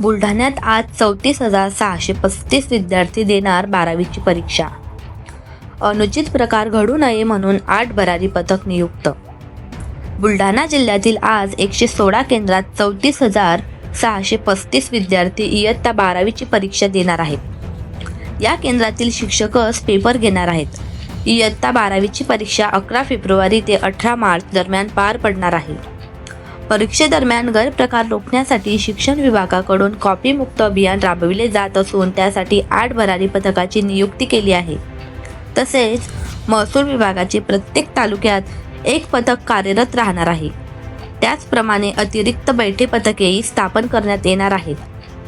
बुलढाण्यात आज चौतीस हजार सहाशे पस्तीस विद्यार्थी देणार बारावीची परीक्षा. अनुचित प्रकार घडू नये म्हणून आठ भरारी पथक नियुक्त. बुलढाणा जिल्ह्यातील आज एकशे सोळा केंद्रात चौतीस हजार सहाशे पस्तीस विद्यार्थी इयत्ता बारावीची परीक्षा देणार आहेत. या केंद्रातील शिक्षकच पेपर घेणार आहेत. इयत्ता बारावीची परीक्षा अकरा फेब्रुवारी ते अठरा मार्च दरम्यान पार पडणार आहे. परीक्षेदरम्यान गैरप्रकार रोखण्यासाठी शिक्षण विभागाकडून कॉपीमुक्त अभियान राबविले जात असून त्यासाठी आठ भरारी पथकाची नियुक्ती केली आहे. तसेच महसूल विभागाचे प्रत्येक तालुक्यात एक पथक कार्यरत राहणार आहे. त्याचप्रमाणे अतिरिक्त बैठे पथकेही स्थापन करण्यात येणार आहेत.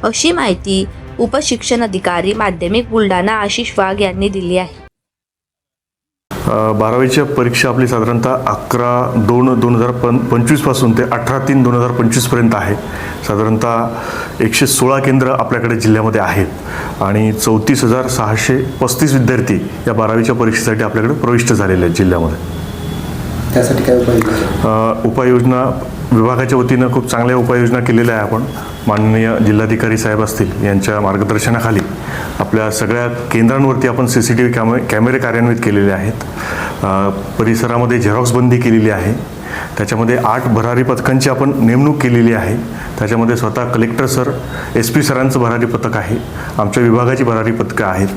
अशी माहिती उपशिक्षण अधिकारी माध्यमिक बुलढाणा आशिष वाघ यांनी दिली आहे. बारावीच्या परीक्षा आपली साधारणतः अकरा दोन दोन हजार पं पंचवीसपासून ते अठरा तीन दोन हजार पंचवीसपर्यंत आहे. साधारणतः एकशे सोळा केंद्र आपल्याकडे जिल्ह्यामध्ये आहेत. आणि चौतीस हजार सहाशे पस्तीस विद्यार्थी या बारावीच्या परीक्षेसाठी आपल्याकडे प्रविष्ट झालेले आहेत जिल्ह्यामध्ये. त्यासाठी काय उपाय उपाययोजना विभागाच्या वतीनं खूप चांगल्या उपाययोजना केलेल्या आहे आपण. माननीय जिल्हाधिकारी साहेब असतील यांच्या मार्गदर्शनाखाली आपल्या सगळ्या केंद्रांवरती आपण सी सी टी व्ही कॅमे कॅमेरे कार्यान्वित केलेले आहेत. परिसरामध्ये झेरॉक्स बंदी केलेली आहे. त्याच्यामध्ये आठ भरारी पथकांची आपण नेमणूक केलेली आहे. त्याच्यामध्ये स्वतः कलेक्टर सर एस पी सरांचं भरारी पथक आहे. आमच्या विभागाची भरारी पथकं आहेत.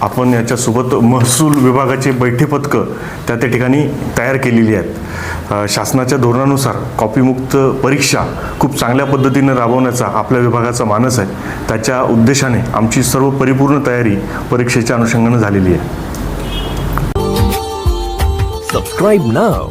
आपण याच्यासोबत महसूल विभागाचे बैठे पथकं त्या त्या ठिकाणी तयार केलेली आहेत. शासनाच्या धोरणानुसार कॉपीमुक्त परीक्षा खूप चांगल्या पद्धतीनं राबवण्याचा आपल्या विभागाचा मानस आहे. त्याच्या उद्देशाने आमची सर्व परिपूर्ण तयारी परीक्षेच्या अनुषंगानं झालेली आहे. Subscribe now